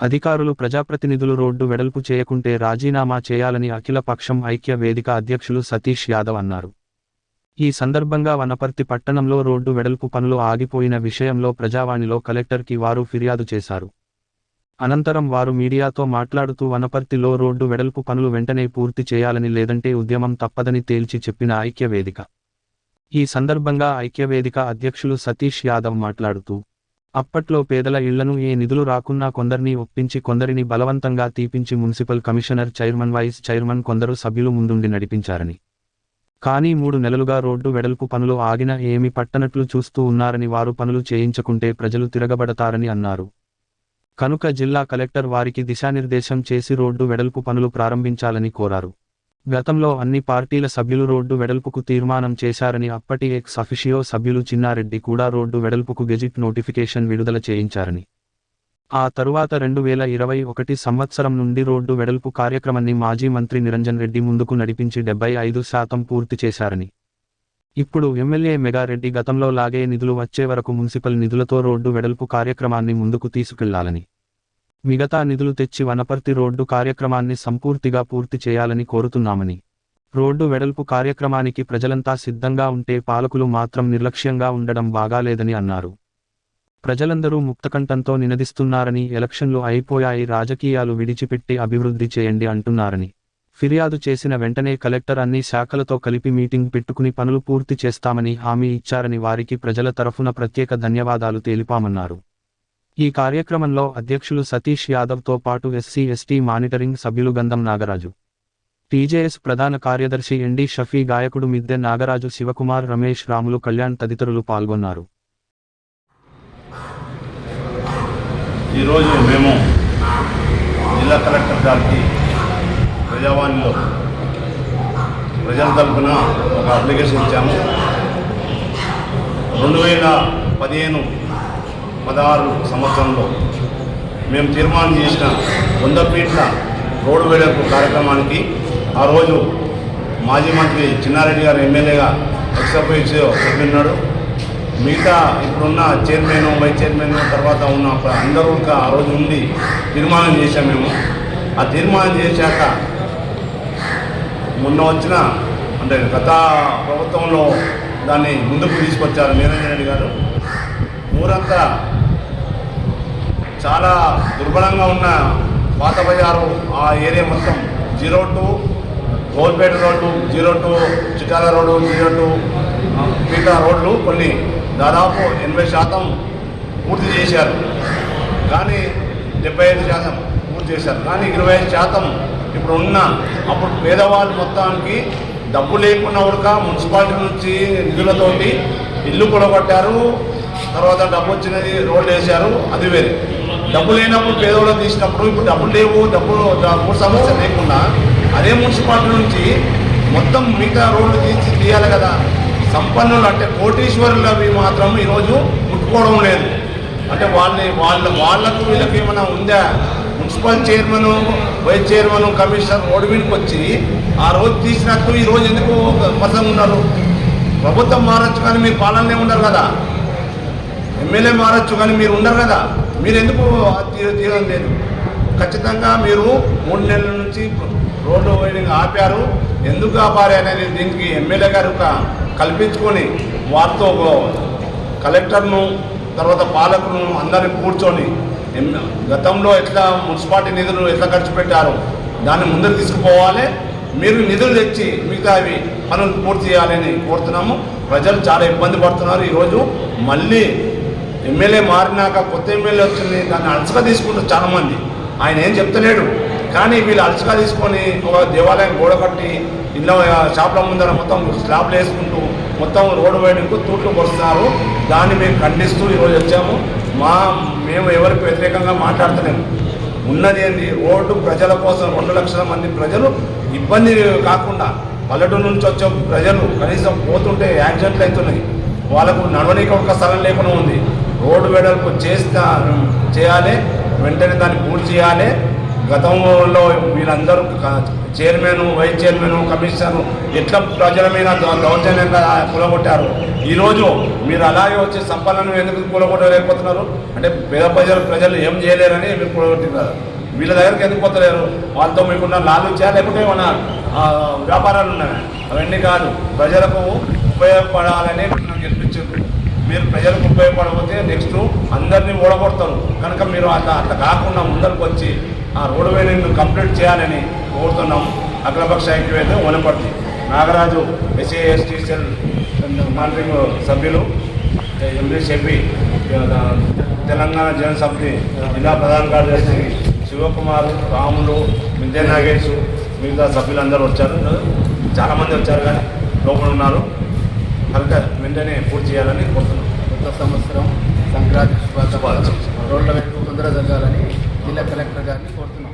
అధికారులు ప్రజాప్రతినిధులు రోడ్డు వెడల్పు చేయకుంటే రాజీనామా చేయాలని అఖిల పక్షం ఐక్య వేదిక అధ్యక్షులు సతీష్ యాదవ్ అన్నారు. ఈ సందర్భంగా వనపర్తి పట్టణంలో రోడ్డు వెడల్పు పనులు ఆగిపోయిన విషయంలో ప్రజావాణిలో కలెక్టర్కి వారు ఫిర్యాదు చేశారు. అనంతరం వారు మీడియాతో మాట్లాడుతూ వనపర్తిలో రోడ్డు వెడల్పు పనులు వెంటనే పూర్తి చేయాలని లేదంటే ఉద్యమం తప్పదని తేల్చి చెప్పిన ఐక్యవేదిక ఈ సందర్భంగా ఐక్యవేదిక అధ్యక్షులు సతీష్ యాదవ్ మాట్లాడుతూ అప్పట్లో పేదల ఇళ్ళను ఏ నిధులు రాకున్నా కొందరిని ఒప్పించి కొందరిని బలవంతంగా తీపించి municipal commissioner chairman vice chairman కొందరు సభ్యులు ముందుండి నడిపించారని. కానీ మూడు నెలలుగా రోడ్డు వెడల్పు పనులు ఆగిన ఏమి పట్టనట్లు చూస్తూ ఉన్నారని వారు పనులు చేయించకుంటే ప్రజలు తిరగబడతారని అన్నారు. కనుక జిల్లా కలెక్టర్ వారికి దిశానిర్దేశం చేసి రోడ్డు వెడల్పు పనులు ప్రారంభించాలని కోరారు. గతంలో అన్ని పార్టీల సభ్యులు రోడ్డు వెడల్పుకు తీర్మానం చేశారని అప్పటి ఎక్స్ అఫిషియో సభ్యులు చిన్నారెడ్డి కూడా రోడ్డు వెడల్పుకు గెజిట్ నోటిఫికేషన్ విడుదల చేయించారని. ఆ తరువాత రెండు వేల ఇరవై ఒకటి సంవత్సరం నుండి రోడ్డు వెడల్పు కార్యక్రమాన్ని మాజీ మంత్రి నిరంజన్ రెడ్డి ముందుకు నడిపించి డెబ్బై ఐదు శాతం పూర్తి చేశారని. ఇప్పుడు ఎమ్మెల్యే మెగారెడ్డి గతంలో లాగే నిధులు వచ్చే వరకు మున్సిపల్ నిధులతో రోడ్డు వెడల్పు కార్యక్రమాన్ని ముందుకు తీసుకెళ్ళాలని. మిగతా నిధులు తెచ్చి వనపర్తి రోడ్డు కార్యక్రమాన్ని సంపూర్తిగా పూర్తి చేయాలని కోరుతున్నామని. రోడ్డు వెడల్పు కార్యక్రమానికి ప్రజలంతా సిద్ధంగా ఉంటే పాలకులు మాత్రం నిర్లక్ష్యంగా ఉండడం బాగాలేదని అన్నారు. ప్రజలందరూ ముక్తకంఠంతో నినదిస్తున్నారని ఎలక్షన్లు అయిపోయాయి రాజకీయాలు విడిచిపెట్టి అభివృద్ధి చేయండి అంటున్నారని. ఫిర్యాదు చేసిన వెంటనే కలెక్టర్ అన్ని శాఖలతో కలిపి మీటింగ్ పెట్టుకుని పనులు పూర్తి చేస్తామని హామీ ఇచ్చారని వారికి ప్రజల తరఫున ప్రత్యేక ధన్యవాదాలు తెలిపామన్నారు. ఈ కార్యక్రమంలో అధ్యక్షులు సతీష్ యాదవ్తో పాటు ఎస్సీ ఎస్టీ మానిటరింగ్ సభ్యులు గంధం నాగరాజు. టీజేఎస్ ప్రధాన కార్యదర్శి ఎండి షఫీ గాయకుడు మిద్దె నాగరాజు శివకుమార్ రమేష్ రాములు కళ్యాణ్ తదితరులు పాల్గొన్నారు. ఈరోజు మేము జిల్లా కలెక్టర్ గారికి ప్రజావాణిలో ప్రజల తరఫున ఒక అప్లికేషన్ ఇచ్చాము. రెండు వేల పదిహేను పదహారు సంవత్సరంలో మేము తీర్మానం చేసిన వంద ఫీట్ల రోడ్డు వేడపు కార్యక్రమానికి ఆ రోజు మాజీ మంత్రి చిన్నారెడ్డి గారు ఎమ్మెల్యేగా ఎక్సర్సైజ్ చెప్పినాడు మిగతా ఇప్పుడున్న చైర్మన్ వైస్ చైర్మన్ తర్వాత ఉన్న అందరూ ఇంకా ఆ రోజు ఉండి తీర్మానం చేశాం మేము. ఆ తీర్మానం చేశాక మొన్న వచ్చిన అంటే గత ప్రభుత్వంలో దాన్ని ముందుకు తీసుకొచ్చారు నిరంజన్ రెడ్డి గారు. ఊరంతా చాలా దుర్బలంగా ఉన్న పాత బజారు ఆ ఏరియా మొత్తం zero two Golpeta road zero two Chitala road zero two ఆ, మిగతా రోడ్లు కొన్ని దాదాపు ఎనభై శాతం పూర్తి చేశారు. కానీ డెబ్బై ఐదు శాతం పూర్తి చేశారు. కానీ ఇరవై ఐదు శాతం ఇప్పుడు ఉన్న అప్పుడు పేదవాళ్ళు మొత్తానికి డబ్బు లేకున్న ఉడక మున్సిపాలిటీ నుంచి నిధులతోటి ఇల్లు కొడగొట్టారు. తర్వాత డబ్బు వచ్చినది రోడ్లు వేశారు అది వేరే. డబ్బు లేనప్పుడు పేదోళ్ళు తీసినప్పుడు ఇప్పుడు డబ్బులు లేవు డబ్బులు డబ్బు సమస్య లేకుండా అదే మున్సిపాలిటీ నుంచి మొత్తం మిగతా రోడ్లు తీసి తీయాలి కదా. సంపన్నులు అంటే కోటీశ్వరులు అవి మాత్రం ఈరోజు ముట్టుకోవడం లేదు. అంటే వాళ్ళని వాళ్ళ వాళ్ళకు వీళ్ళకి ఏమైనా ఉందా? Municipal chairman vice chairman commissioner road మీదకి వచ్చి ఆ రోజు తీసినట్టు ఈ రోజు ఎందుకు పసంగా ఉన్నారు ప్రభుత్వం మారచ్చు కానీ మీరు పాలనలే ఉండరు కదా. ఎమ్మెల్యే మారచ్చు కానీ మీరు ఉండరు కదా. మీరు ఎందుకు తీ- తీయడం లేదు. ఖచ్చితంగా మీరు మూడు నెలల నుంచి రోడ్డు వైడింగ్ ఆపారు. ఎందుకు ఆపారు అనేది దీనికి ఎమ్మెల్యే గారు ఒక కల్పించుకొని వారితో కలెక్టర్ను తర్వాత పాలకులను అందరిని కూర్చొని గతంలో ఎట్లా మున్సిపాలిటీ నిధులు ఎట్లా ఖర్చు పెట్టారు దాన్ని ముందుకు తీసుకుపోవాలి. మీరు నిధులు తెచ్చి మిగతా అవి పనులు పూర్తి చేయాలని కోరుతున్నాము. ప్రజలు చాలా ఇబ్బంది పడుతున్నారు. ఈరోజు మళ్ళీ ఎమ్మెల్యే మారినాక కొత్త ఎమ్మెల్యే వచ్చింది దాన్ని అలసగా తీసుకుంటారు చాలామంది. ఆయన ఏం చెప్తలేడు. కానీ వీళ్ళు అలసగా తీసుకొని ఒక దేవాలయం గోడ కట్టి ఇళ్ళ షాప్ల ముందర మొత్తం స్లాబ్లు వేసుకుంటూ మొత్తం రోడ్డు వైడింగ్కు తూట్లు పొడుస్తున్నారు దాన్ని మేము ఖండిస్తూ ఈరోజు వచ్చాము. మా మేము ఎవరికి వ్యతిరేకంగా మాట్లాడతలేము ఉన్నది ఏంటి రోడ్డు ప్రజల కోసం రెండు లక్షల మంది ప్రజలు ఇబ్బంది కాకుండా పల్లెటూరు నుంచి వచ్చే ప్రజలు కనీసం పోతుంటే యాక్సిడెంట్లు అవుతున్నాయి. వాళ్ళకు నడవనీకి ఒక స్థలం లేకుండా ఉంది. రోడ్డు వెడల్పు చేస్తా చేయాలి వెంటనే దాన్ని పూర్తి చేయాలి. గతంలో వీళ్ళందరూ చైర్మన్ వైస్ చైర్మన్ కమిషనర్ ఎట్లా ప్రజల మీద దౌర్జన్యంగా కూలగొట్టారు? ఈరోజు మీరు అలాగే వచ్చి సంపన్నను ఎందుకు కూలగొట్టలేకపోతున్నారు? అంటే పేద ప్రజలు ప్రజలు ఏం చేయలేరని మీరు కూలగొట్టినారు. వీళ్ళ దగ్గరికి ఎందుకు పోతలేరు? వాళ్ళతో మీకున్న లాలుచా లేకుంటే ఏమన్నా వ్యాపారాలు ఉన్నాయి? అవన్నీ కాదు. ప్రజలకు ఉపయోగపడాలని మీరు ప్రజలకు ఉపయోగపడకపోతే నెక్స్ట్ అందరినీ ఓడగొడతారు. కనుక మీరు అట్లా అట్లా కాకుండా ముందరకు వచ్చి ఆ రోడ్డు వేలింగ్ కంప్లీట్ చేయాలని కోరుతున్నాం. అఖిలపక్ష ఐక్యవేద Wanaparthy. Nagaraju S A ST cell monitoring సభ్యులు ఎంపీ చెప్పి తెలంగాణ జన జిల్లా ప్రధాన కార్యదర్శి శివకుమార్ రాములు విద్యా నాగేష్ మిగతా సభ్యులందరూ వచ్చారు. చాలామంది వచ్చారు కానీ లోపల ఉన్నారు. కనుక వెంటనే పూర్తి చేయాలని కోరుతున్నాం. కొత్త సంవత్సరం సంక్రాంతి శుభాకాంక్షలు. రోడ్ల వైపు తొందరగా జరగాలని జిల్లా కలెక్టర్ గారిని కోరుతున్నాం.